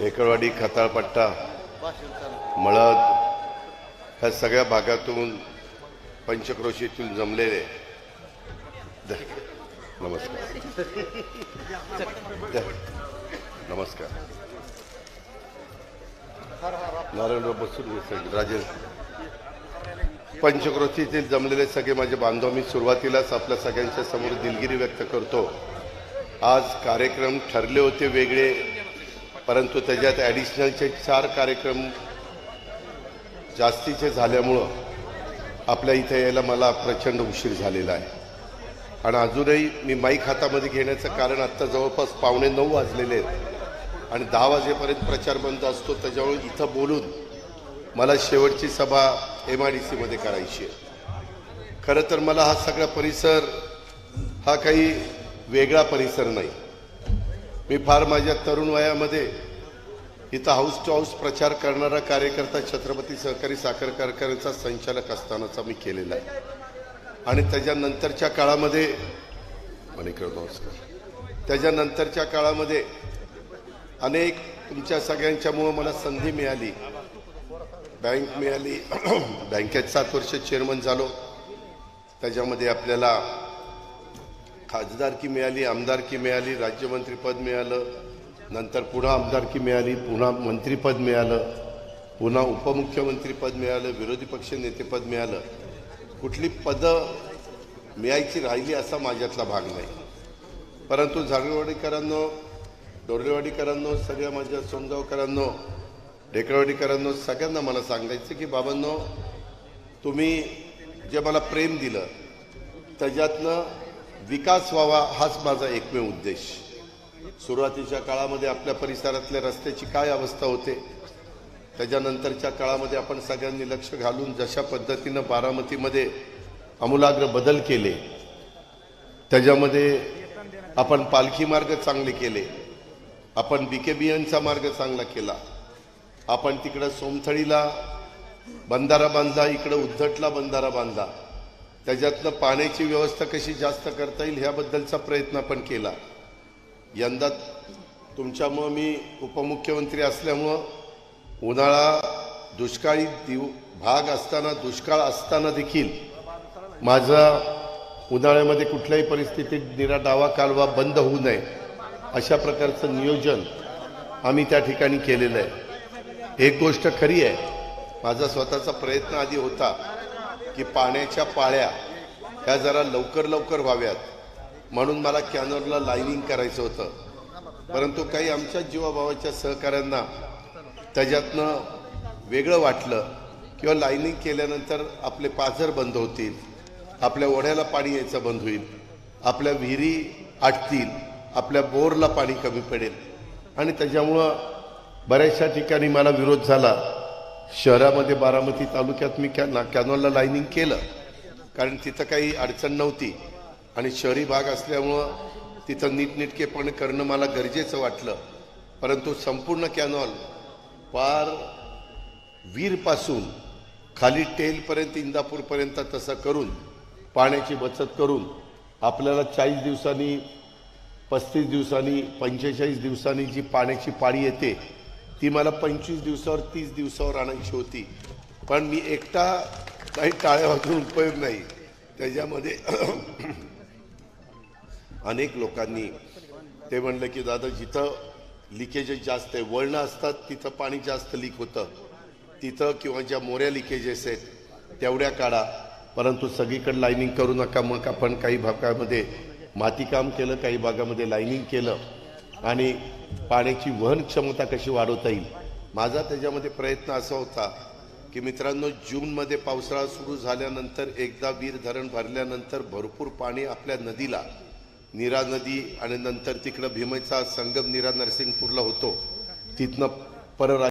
ढेकळवाडी खताळपट्टा मळद ह्या सगळ्या भागातून पंचक्रोशीतून जमलेले. द- नमस्कार. नमस्कार नारायणराव बसून राजेश. पंचक्रोशीतील जमलेले सगळे माझे बांधव मी सुरुवातीलाच आपल्या सगळ्यांच्या समोर दिलगिरी व्यक्त करतो. आज कार्यक्रम ठरले होते वेगळे. परंतु त्याच्यात ॲडिशनलचे चार कार्यक्रम जास्तीचे झाल्यामुळं आपल्या इथे यायला मला प्रचंड उशीर झालेला आहे. आणि अजूनही मी माईक हातामध्ये घेण्याचं कारण आत्ता जवळपास पावणे नऊ वाजलेले आहेत. आणि दहा वाजेपर्यंत प्रचार बंद असतो त्याच्यामुळे इथं बोलून मला शेवटची सभा एम आय डी सीमध्ये करायची आहे. खरं तर मला हा सगळा परिसर हा काही वेगळा परिसर नाही. मी फार माझ्या तरुण वयामध्ये इथं हाऊस टू हाऊस प्रचार करणारा कार्यकर्ता छत्रपती सहकारी साखर कारखान्याचा संचालक असतानाचा मी केलेला आहे. आणि त्याच्यानंतरच्या काळामध्ये मणिकर नमस्कार. त्याच्यानंतरच्या काळामध्ये अनेक तुमच्या सगळ्यांच्यामुळं मला संधी मिळाली. बँक मिळाली. बँकेत सात वर्ष चेअरमन झालो. त्याच्यामध्ये आपल्याला खासदारकी मिळाली आमदारकी मिळाली राज्यमंत्रीपद मिळालं नंतर पुन्हा आमदारकी मिळाली पुन्हा मंत्रीपद मिळालं पुन्हा उपमुख्यमंत्रीपद मिळालं विरोधी पक्ष नेतेपद मिळालं. कुठली पदं मिळायची राहिली असा माझ्यातला भाग नाही. परंतु झागळवाडीकरांनो डोरलेवाडीकरांनो सगळ्या माझ्या सोनगावकरांनो ढेकळवाडीकरांनो सगळ्यांना मला सांगायचं की बाबांनो तुम्ही जे मला प्रेम दिलं त्याच्यातनं विकास व्हावा हाच माझा एकमेव उद्देश. सुरुवातीच्या काळामध्ये आपल्या परिसरातल्या रस्त्याची काय अवस्था होते त्याच्यानंतरच्या काळामध्ये आपण सगळ्यांनी लक्ष घालून जशा पद्धतीनं बारामतीमध्ये आमूलाग्र बदल केले त्याच्यामध्ये आपण पालखी मार्ग चांगले केले आपण बीकेबियनचा मार्ग चांगला केला आपण तिकडं सोमथळीला बंधारा बांधला इकडं उद्धटला बंधारा बांधला त्याच्यातनं पाण्याची व्यवस्था कशी जास्त करता येईल ह्याबद्दलचा प्रयत्न आपण केला. यंदा तुमच्यामुळं मी उपमुख्यमंत्री असल्यामुळं उन्हाळा दुष्काळी दिव भाग असताना दुष्काळ असताना देखील माझा उन्हाळ्यामध्ये कुठल्याही परिस्थितीत निरा डावा कालवा बंद होऊ नये अशा प्रकारचं नियोजन आम्ही त्या ठिकाणी केलेलं आहे. एक गोष्ट खरी आहे माझा स्वतःचा प्रयत्न आधी होता. की पाण्याच्या पाळ्या ह्या जरा लवकर लवकर व्हाव्यात. म्हणून मला कॅनरला लाईनिंग करायचं होतं. परंतु काही आमच्या जीवाभावाच्या सहकाऱ्यांना त्याच्यातनं वेगळं वाटलं किंवा लाईनिंग केल्यानंतर आपले पाझर बंद होतील आपल्या ओढ्याला पाणी यायचं बंद होईल आपल्या विहिरी आटतील आपल्या बोरला पाणी कमी पडेल. आणि त्याच्यामुळं बऱ्याचशा ठिकाणी मला विरोध झाला. शहरामध्ये बारामती तालुक्यात मी कॅ कॅनॉलला लाईनिंग केलं. कारण तिथं काही अडचण नव्हती. आणि शहरी भाग असल्यामुळं तिथं नीटनेटकेपणे करणं मला गरजेचं वाटलं. परंतु संपूर्ण कॅनॉल पार वीरपासून खाली टेलपर्यंत इंदापूरपर्यंत तसं करून पाण्याची बचत करून आपल्याला चाळीस दिवसांनी पस्तीस दिवसांनी पंचेचाळीस दिवसांनी जी पाण्याची पाळी येते ती मला पंचवीस दिवसावर तीस दिवसावर आणायची होती. पण मी एकटा काही टाळ्या वाजून उपयोग नाही. त्याच्यामध्ये अनेक लोकांनी ते म्हणलं की दादा जिथं लिकेजेस जास्त आहे वळणं असतात तिथं पाणी जास्त लीक होतं. तिथं किंवा ज्या मोऱ्या लिकेजेस आहेत तेवढ्या काढा. परंतु सगळीकडे लाईनिंग करू नका. मग आपण काही भागामध्ये मातीकाम केलं काही भागामध्ये लाईनिंग केलं. आणि पाण्याची वहन क्षमता कशी वाढवता येईल? माझा त्याच्यामध्ये प्रयत्न असा होता की मित्रांनो जूनमध्ये पावसाळा सुरू झाल्यानंतर एकदा वीर धरण भरल्यानंतर भरपूर पाणी आपल्या नदीला नीरा नदी आणि नंतर तिकडं भीमेचा संगम नीरा नरसिंगपूरला होतो. तिथनं पर